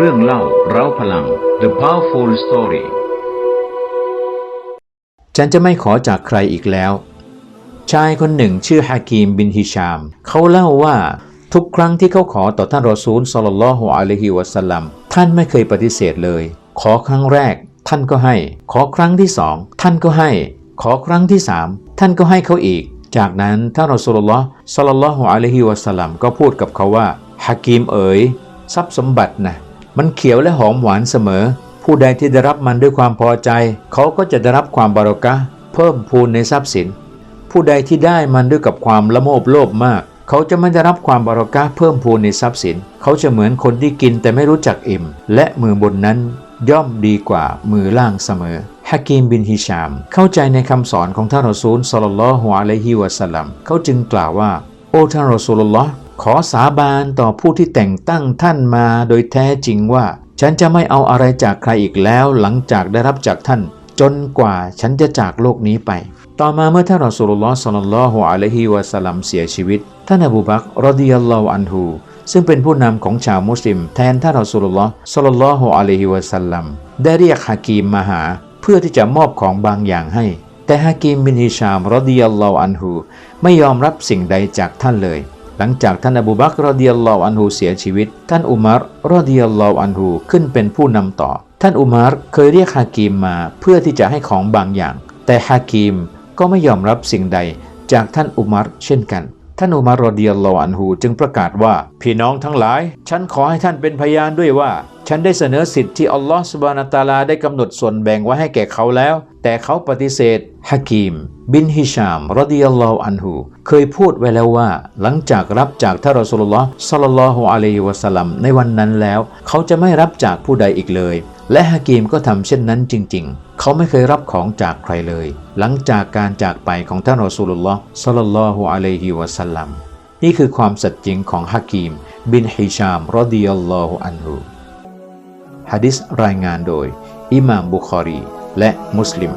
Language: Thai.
เรื่องเล่าเร้าพลัง The Powerful Story ฉันจะไม่ขอจากใครอีกแล้ว ชายคนหนึ่งชื่อฮากีมบินฮิชาม เขาเล่าว่าทุกครั้งที่เขาขอต่อท่านรอซูลสลลลอฮุอะลัยฮิวะสัลลัมท่านไม่เคยปฏิเสธเลย ขอครั้งแรก ท่านก็ให้ ขอครั้งที่สองท่านก็ให้ ขอครั้งที่สามท่านก็ให้เขาอีก จากนั้นท่านรอซูลลอฮ์สลลลลอฮุอะลัยฮิวะสัลลัมก็พูดกับเขาว่าฮากีมเอ๋ยทรัพย์สมบัตินะ มันเขียวและหอมหวานเสมอ ผู้ใดที่ได้รับมันด้วยความพอใจ เขาก็จะได้รับความบารอกะเพิ่มพูนในทรัพย์สิน ผู้ใดที่ได้มันด้วยกับความละโมบโลภมาก เขาจะไม่ได้รับความบารอกะเพิ่มพูนในทรัพย์สิน เขาจะเหมือนคนที่กินแต่ไม่รู้จักอิ่ม และมือบนนั้นย่อมดีกว่ามือล่างเสมอฮากีมบินฮิชาม เข้าใจในคำสอนของท่านรอซูลสลลัลลอฮุอะลัยฮิวะสัลลัมเขาจึงกล่าวว่า โอ้ท่านรอซูลลลอฮ์ ขอสาบานต่อผู้ที่แต่งตั้งท่านมาโดยแท้จริงว่า ฉันจะไม่เอาอะไรจากใครอีกแล้วหลังจากได้รับจากท่าน จนกว่าฉันจะจากโลกนี้ไป ต่อมาเมื่อท่านรอสุลลอฮ์สัลลัลลอฮุอะลัยฮิวะสัลลัมเสียชีวิต ท่านอบูบักรดิยัลลอฮุอันฮูซึ่งเป็นผู้นำของชาวมุสลิม แทนท่านรอสุลลอฮ์สัลลัลลอฮุอะลัยฮิวะสัลลัมได้เรียกฮากีมมาหา เพื่อที่จะมอบของบางอย่างให้ แต่ฮากีมบินฮิชามรดิยัลลอฮุอันฮูไม่ยอมรับสิ่งใดจากท่านเลย หลังจากท่านอบูบักรอดิยัลลอฮอันฮูเสียชีวิต ท่านอุมารรอดิยัลลอฮอันฮูขึ้นเป็นผู้นำต่อ ท่านอุมารเคยเรียกฮากิมมาเพื่อที่จะให้ของบางอย่าง แต่ฮากิมก็ไม่ยอมรับสิ่งใดจากท่านอุมารเช่นกัน ท่านอุมารรอดิยัลลอฮอันฮูจึงประกาศว่า พี่น้องทั้งหลาย ฉันขอให้ท่านเป็นพยานด้วยว่า ฉันได้เสนอสิทธิ์ที่อัลลอฮฺสุบานาตาลาได้กำหนดส่วนแบ่งไว้ให้แก่เขาแล้ว แต่เขาปฏิเสธฮากีมบินฮิชามรดิยัลลอฮอันฮูเคยพูดไว้แล้วว่า หลังจากรับจากท่านรอสุลลอฮ์ซัลลัลลอฮุอะลัยฮิวะสัลลัมในวันนั้นแล้ว เขาจะไม่รับจากผู้ใดอีกเลย และฮากีมก็ทำเช่นนั้นจริง ๆ เขาไม่เคยรับของจากใครเลย หลังจากการจากไปของท่านรอสุลลอฮ์ซัลลัลลอฮุอะลัยฮิวะสัลลัมนี่คือความสัจจริงของฮากีมบินฮิชามรดิยัลลอฮุอันฮู ฮะดิษรายงานโดย อิหม่ามบุคอรี และมุสลิม